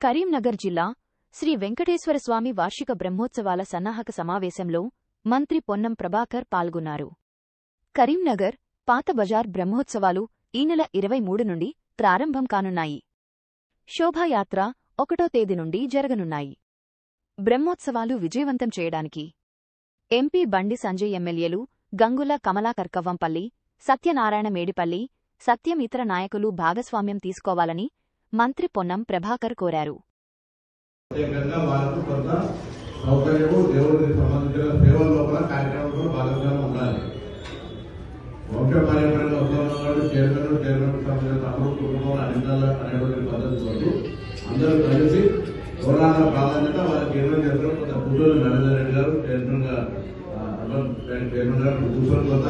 కరీంనగర్ జిల్లా శ్రీ వెంకటేశ్వర స్వామి వార్షిక బ్రహ్మోత్సవాల సన్నాహక సమావేశంలో మంత్రి పొన్నం ప్రభాకర్ పాల్గొన్నారు. కరీంనగర్ పాత బజార్ బ్రహ్మోత్సవాలు ఈ నెల ఇరవై మూడు నుండి ప్రారంభం కానున్నాయి. శోభాయాత్ర ఒకటో తేదీ నుండి జరగనున్నాయి. బ్రహ్మోత్సవాలు విజయవంతం చేయడానికి ఎంపీ బండి సంజయ్ ఎమ్మెల్యేలు గంగుల కమలా కవ్వంపల్లి సత్యనారాయణ మేడిపల్లి సత్యం ఇతర నాయకులు భాగస్వామ్యం తీసుకోవాలని మంత్రి పొన్నం ప్రభాకర్ కోరారు. అందరూ కలిసి ప్రాధాన్యత చేస్తారు కొంత పుట్టూరు రెడ్డి గారు గారు కూర్చొని కొంత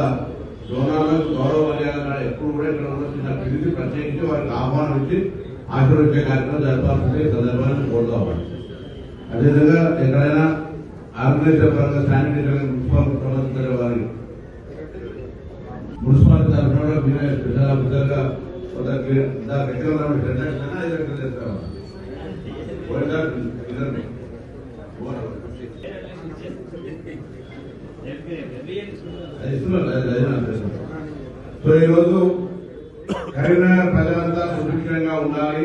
గౌరవ మర్యాద ఎప్పుడు కూడా ఇక్కడ ఉన్న పిలిచి ప్రత్యేకించి వారికి ఆహ్వానం ఇచ్చి ఆశీర్వదించే కార్యక్రమం జరపాల్సింది ఈ సందర్భాన్ని కోరుతామని అదేవిధంగా ఎక్కడైనా ఆర్గనైజర్ పరంగా శానిటైజర్ మున్సిపల్ సంబంధించిన వారి మున్సిపల్ తరఫున కూడా మీరే స్పెషల్ ఆఫీసర్ సో ఈరోజు కరీంనగర్ ప్రజలంతా సుభిక్షంగా ఉండాలి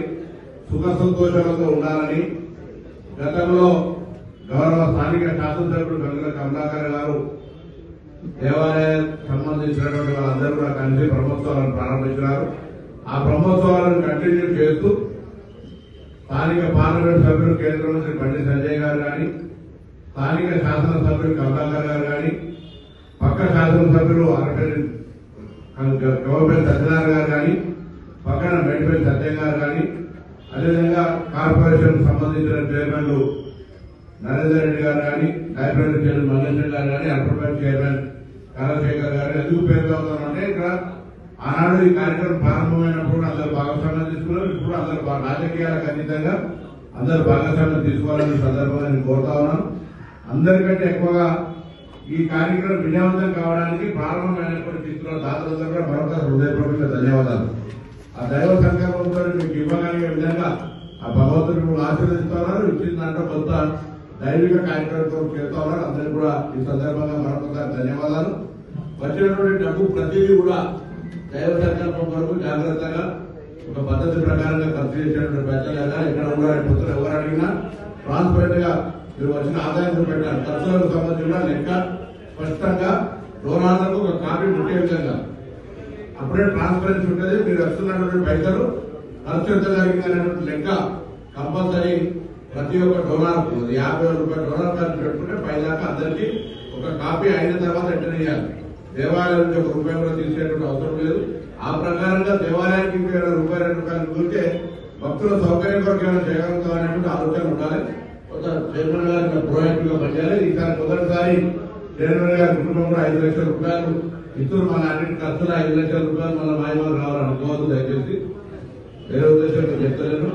సుఖ సంతోషాలతో ఉండాలని గతంలో గౌరవ స్థానిక శాసనసభ్యుడు గంగుల కమలాకర్ గారు దేవాలయం సంబంధించినటువంటి వాళ్ళందరూ కూడా కలిసి బ్రహ్మోత్సవాలను ప్రారంభించినారు. ఆ బ్రహ్మోత్సవాలను కంటిన్యూ చేస్తూ స్థానిక పార్లమెంట్ సభ్యులు కేంద్ర మంత్రి బండి సంజయ్ గారు కానీ స్థానిక శాసనసభ్యులు కమలాకర్ గారు కానీ పక్క శాసనసభ్యులు అరటి గవర్నమెంట్ సత్యనారాయణ గారు కానీ పక్కన మేడిపల్లి సత్యం గారు కానీ అదేవిధంగా కార్పొరేషన్ సంబంధించిన చైర్మన్లు నరేందర్ రెడ్డి గారు కానీ లైబ్రరీ చైర్మన్ మల్లేశ్వర్ గారు కానీ అల్పర్మెంట్ చైర్మన్ కాలశేఖర్ గారు ఎందుకు పేరు అవుతామంటే ఇక్కడ ఆనాడు ఈ కార్యక్రమం ప్రారంభమైనప్పుడు అందరు భాగస్వామ్యం తీసుకున్నారు. ఇప్పుడు అందరు రాజకీయాలకు అతీతంగా అందరు భాగస్వామ్యం తీసుకోవాలని సందర్భంగా నేను కోరుతా ఉన్నాను. అందరికంటే ఎక్కువగా ఈ కార్యక్రమం విజయవంతం కావడానికి ప్రారంభమైనటువంటి తీసుకున్న దాతలందరూ కూడా మరొకసారి హృదయపూర్వక ధన్యవాదాలు. ఆ దైవ సంకల్పంతో మీకు ఇవ్వగలిగే విధంగా ఆ భగవంతుడు కూడా ఆశీర్వదిస్తా ఇచ్చిన దాంట్లో కొంత దైవిక కార్యక్రమంతో చేస్తా ఉన్నారు. అందరికీ కూడా ఈ సందర్భంగా మరొకసారి ధన్యవాదాలు. వచ్చినటువంటి డబ్బు ప్రతిదీ కూడా దైవ సంకల్పం కొరకు జాగ్రత్తగా ఒక పద్ధతి ప్రకారంగా ఖర్చు చేసినటువంటి ప్రజలు ఎక్కడ కూడా పొద్దున ఎవరు అడిగినా ట్రాన్స్పరెంట్గా మీరు వచ్చిన ఆదాయం పెట్టారు ఖర్చులకు సంబంధించిన లెక్క స్పష్టంగా డోనార్లకు ఒక కాపీ ఉండే విధంగా అప్పుడే ట్రాన్స్పరెన్సీ ఉంటుంది మీరు వస్తున్నటువంటి పైసలు ఖర్చు ఎంత జరిగిందనేటువంటి లెక్క కంపల్సరీ ప్రతి ఒక్క డోనార్కు యాభై వేల రూపాయల డోనార్ ఖర్చు పెట్టుకుంటే పైదాకా అందరికీ ఒక కాపీ అయిన తర్వాత రిటర్న్ చేయాలి. దేవాలయం నుంచి ఒక రూపాయి కూడా తీసేటువంటి అవసరం లేదు. ఆ ప్రకారంగా దేవాలయానికి ఇంకా రూపాయలు రెండు రూపాయలు మిగిలితే భక్తుల సౌకర్యం కొరకు ఏమైనా చేయగలుగుతాం అనేటువంటి ఆలోచన ఉండాలి. కొంత చైర్మన్ గారు ప్రోయాక్టివ్గా పనిచేయాలి. ఈసారి మొదటిసారి చైర్మన్ గారి కుటుంబంలో ఐదు లక్షల రూపాయలు ఇద్దరు మన అన్నింటి ఖర్చులు ఐదు లక్షల రూపాయలు మన మాయమాలు రావాలని అనుకోవద్దు దయచేసి. వేరే ఉద్దేశం చెప్తలేను.